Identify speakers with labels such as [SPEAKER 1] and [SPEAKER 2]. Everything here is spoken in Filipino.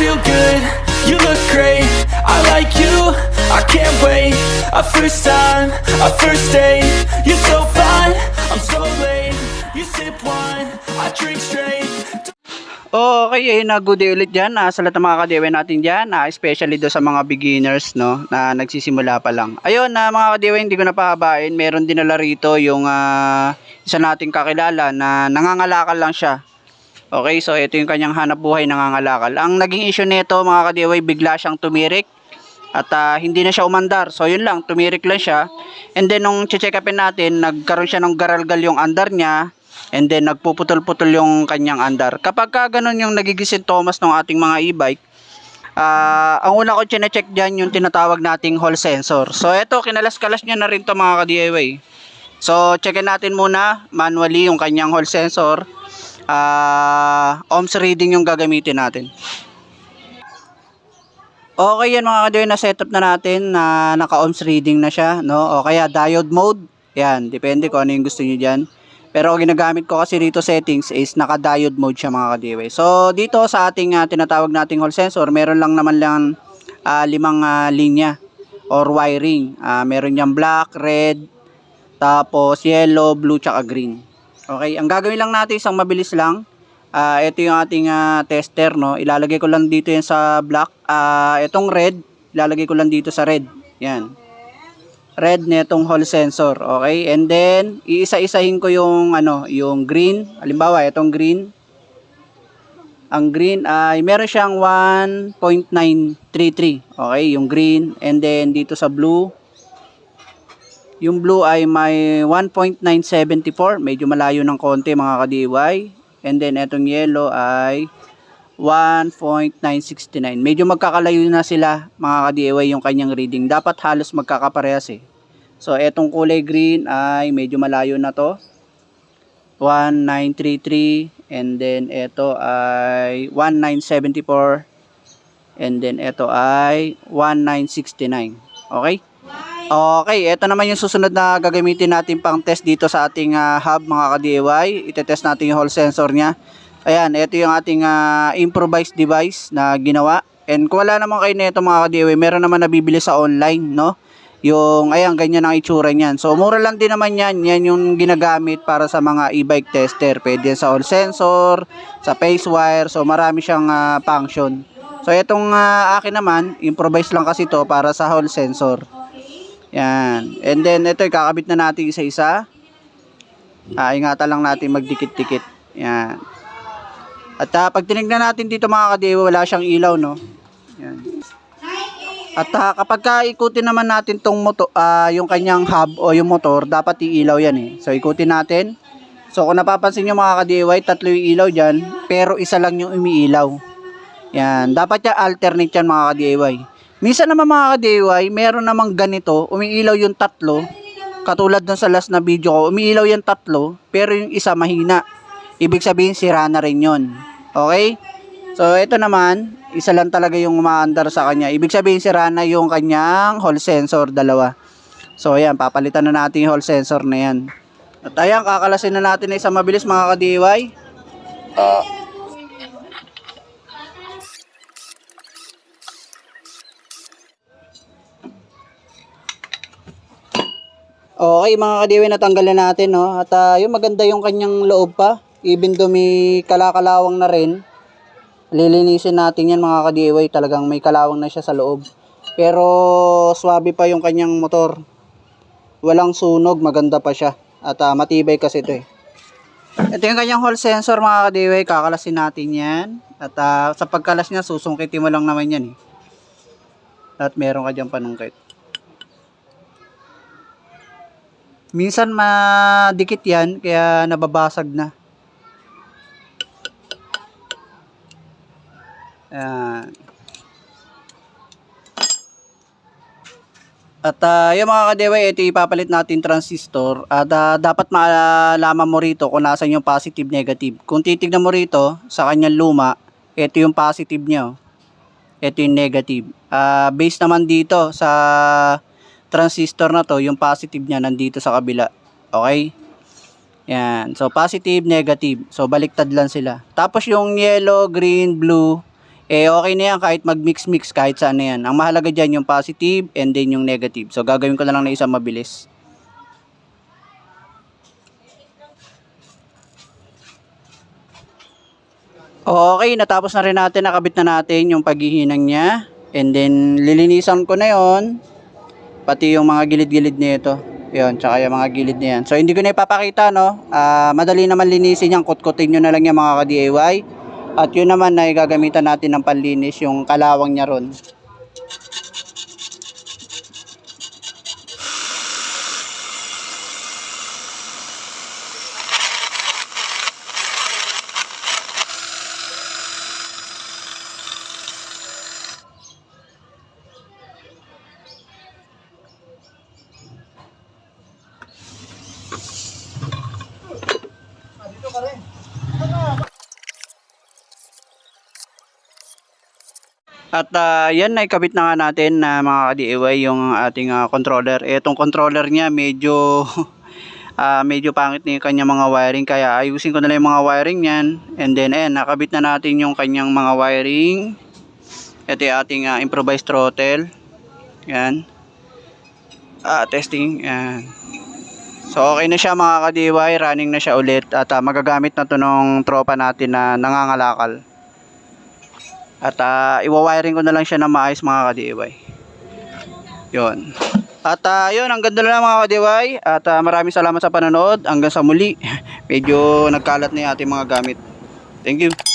[SPEAKER 1] feel good, you look great I like you, I can't wait A first time, a first date You're so fine, I'm so late You sip wine, I drink straight
[SPEAKER 2] Oh, okay, eh, na good day ulit dyan. Ah, sa lahat ng mga kadewe natin dyan, ah, especially do sa mga beginners, no, na nagsisimula pa lang. Ayun, na mga kadewe, hindi ko na pahabain. Meron din nila rito yung ah, isa nating kakilala na nangangalakal lang siya. Okay, so ito yung kanyang hanap buhay nangangalakal. Ang naging issue nito, mga kadewe, bigla siyang tumirik at ah, hindi na siya umandar. So yun lang, tumirik lang siya. And then nung check upin natin, nagkaroon siya ng garalgal yung andar niya. And then nagpuputol-putol yung kanyang andar. Kapag ka ganun yung nagiging sintomas ng ating mga e-bike, ah, ang una ko chine-check dyan yung tinatawag nating hall sensor. So ito, kinalas-kalas niya na rin to mga ka-DIY. So checkin natin muna manually yung kanyang hall sensor. Ah, ohms reading yung gagamitin natin. Okay yan mga kadoy na setup na natin na naka-ohms reading na siya, no? O kaya diode mode. Yan, depende kung ano yung gusto niyo diyan. Pero ginagamit ko kasi dito settings is naka-diode mode siya mga kadiwe. So dito sa ating ah, tinatawag nating hall sensor, meron lang naman lang ah, limang ah, linya or wiring. Ah, meron niyang black, red, tapos yellow, blue, tsaka green. Okay, ang gagawin lang natin isang mabilis lang. Ah, ito yung ating ah, tester, no. Ilalagay ko lang dito yan sa black. Ah, itong red, ilalagay ko lang dito sa red. Yan. Red netong hall sensor, okay? And then iisa-isahin ko yung ano, yung green. Halimbawa, itong green. Ang green ay meron siyang 1.933. Okay, yung green and then dito sa blue yung blue ay may 1.974, medyo malayo ng konti mga ka-DIY. And then etong yellow ay 1.969. Medyo magkakalayo na sila mga ka-DIY yung kanyang reading. Dapat halos magkakaparehas eh. So etong kulay green ay medyo malayo na to. 1933 and then ito ay 1974 and then ito ay 1969. Okay? Okay, ito naman yung susunod na gagamitin natin pang test dito sa ating ah, hub mga ka-DIY. Itetest natin yung hall sensor niya. Ayan, ito yung ating ah, improvised device na ginawa. And kung wala naman kayo nito mga ka-DIY, meron naman nabibili sa online, no? Yung, ayan, ganyan ang itsura niyan. So, mura lang din naman yan. Yan yung ginagamit para sa mga e-bike tester. Pwede sa hall sensor, sa pace wire. So, marami siyang ah, function. So, itong ah, akin naman, improvise lang kasi to para sa hall sensor. Yan. And then, ito, kakabit na natin isa-isa. Ah, ingatan lang natin magdikit-dikit. Yan. At ah, pag tinignan natin dito mga kadewa, wala siyang ilaw, no? Yan. At ah, kapag ka ikutin naman natin tong moto, ah, yung kanyang hub o yung motor, dapat iilaw yan eh. So, ikutin natin. So, kung napapansin nyo mga ka-DIY, tatlo yung ilaw dyan, pero isa lang yung umiilaw. Yan. Dapat yan alternate yan mga ka-DIY. Minsan naman mga ka-DIY, meron namang ganito, umiilaw yung tatlo. Katulad dun sa last na video ko, umiilaw yung tatlo, pero yung isa mahina. Ibig sabihin, sira na rin yun. Okay? So, ito naman, isa lang talaga yung umaandar sa kanya. Ibig sabihin, sira na yung kanyang hall sensor, dalawa. So, ayan, papalitan na natin yung hall sensor na yan. At ayan, kakalasin na natin na isang mabilis mga ka-DIY. Okay, mga ka-DIY, natanggal na natin, no? At ah, yung maganda yung kanyang loob pa. Even though may kalakalawang na rin, lilinisin natin yan mga ka-DIY. Talagang may kalawang na siya sa loob. Pero swabe pa yung kanyang motor. Walang sunog, maganda pa siya. At ah, matibay kasi ito eh. Ito yung kanyang hall sensor mga ka-DIY. Kakalasin natin yan. At ah, sa pagkalas niya, susungkitin mo lang naman yan eh. At meron ka dyan panungkit. Minsan madikit yan, kaya nababasag na. Ayan. At ah, yung mga kadewa, ito ipapalit natin transistor. At ah, dapat maalaman mo rito kung nasan yung positive, negative. Kung titignan mo rito, sa kanyang luma, ito yung positive niya. oh. Ito yung negative. Ah, based naman dito sa transistor na to, yung positive niya nandito sa kabila. Okay? Yan. So, positive, negative. So, baliktad lang sila. Tapos, yung yellow, green, blue, eh okay na yan kahit mag-mix-mix kahit saan na yan. Ang mahalaga dyan yung positive and then yung negative. So gagawin ko na lang na isang mabilis. Okay, natapos na rin natin, nakabit na natin yung paghihinang niya. And then, lilinisan ko na yon Pati yung mga gilid-gilid nito. Yun, tsaka yung mga gilid na yan. So, hindi ko na ipapakita, no? Ah, madali naman linisin yan. Kutkutin nyo na lang yan mga ka-DIY. At yun naman na gagamitan natin ng panlinis yung kalawang niya ron. At ah, yan na ikabit na nga natin na mga ka-DIY yung ating ah, controller. Etong controller niya medyo ah, medyo pangit na yung kanyang mga wiring kaya ayusin ko na lang yung mga wiring niyan. And then ayan, nakabit na natin yung kanyang mga wiring. Ito yung ating ah, improvised throttle. Yan. Ah, testing. Yan. So okay na siya mga ka-DIY, running na siya ulit at ah, magagamit na to ng tropa natin na nangangalakal. At uh, iwa-wiring ko na lang siya na maayos mga ka-DIY. Yun. At uh, yun, ang ganda na lang mga ka-DIY. At ah, maraming salamat sa panonood. Hanggang sa muli. Medyo nagkalat na yung ating mga gamit. Thank you.